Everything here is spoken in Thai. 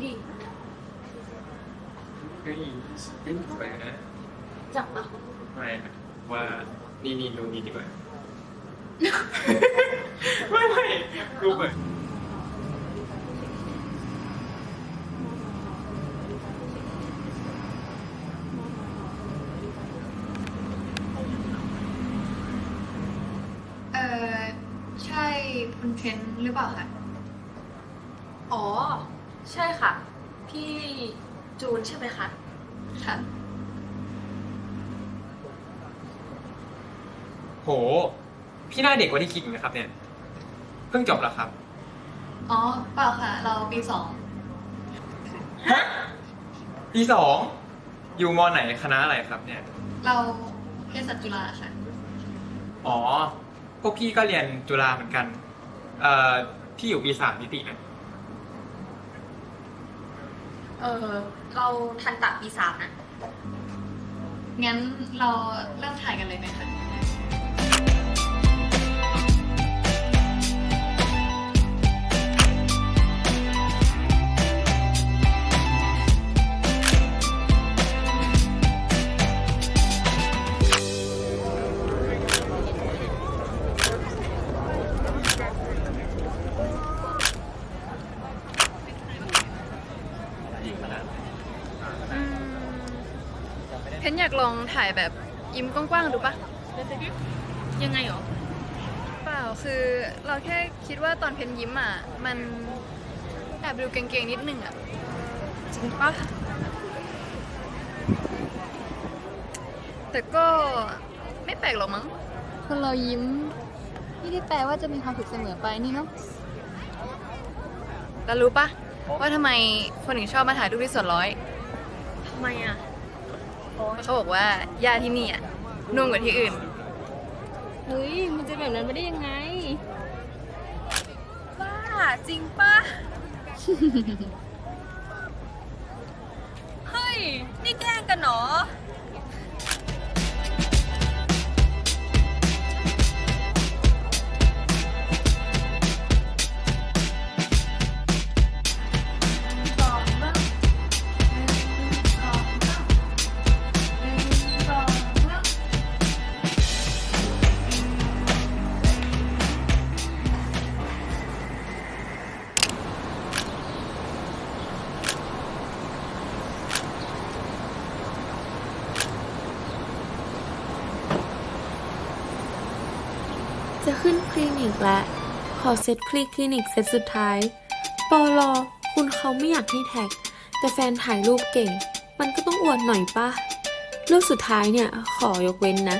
เฮ้ยยิ่งสวยนะจับปะไม่อะว่านี่นี่ดูนี่ดีกว่า ไม่ไม่ดูแบบเออใช่คุณเทนหรือเปล่าคะ อ๋อ ใช่ค่ะ พี่จูนใช่ไหมคะค่ะ โห พี่หน้าเด็กกว่าที่คิดอีกนะครับเนี่ย เพิ่งจบแล้วครับ อ๋อ เปล่าค่ะ เราปีสองฮะปีสอง อยู่มอไหนคณะอะไรครับเนี่ย เราเภสัชจุฬาค่ะ อ๋อ พวกพี่ก็เรียนจุฬาเหมือนกัน เอ่อ พี่อยู่ปีสามนิตินะ เออเราทันตะปีสามนะ งั้นเราเริ่มถ่ายกันเลยไหมคะ เพนอยากลองถ่ายแบบยิ้มกว้างๆดูปะยังไงหรอ เปล่าคือเราแค่คิดว่าตอนเพนยิ้มอะ มันแอบดูเก่งๆนิดนึงอะ จริงปะแต่ก็ไม่แปลกหรอกมั้งคนเรายิ้มไม่ได้แปลว่าจะมีความสุขเสมอไปนี่เนาะแล้วรู้ปะว่าทำไมคนถึงชอบมาถ่ายรูปที่สวนร้อยทำไมอะ เขาบอกว่าหญ้าที่นี่อะนุ่มกว่าที่อื่น เฮ้ยมันจะแบบนั้นไม่ได้ยังไงบ้าจริงปะเฮ้ย นี่แกล้งกันเหรอ จะขึ้นคลินิกแล้วขอเซตคลิคลินิกเซตสุดท้าย ปอลอคุณเขาไม่อยากให้แท็ก แต่แฟนถ่ายรูปเก่ง มันก็ต้องอวดหน่อยป่ะ เรื่องสุดท้ายเนี่ย ขอยกเว้นนะ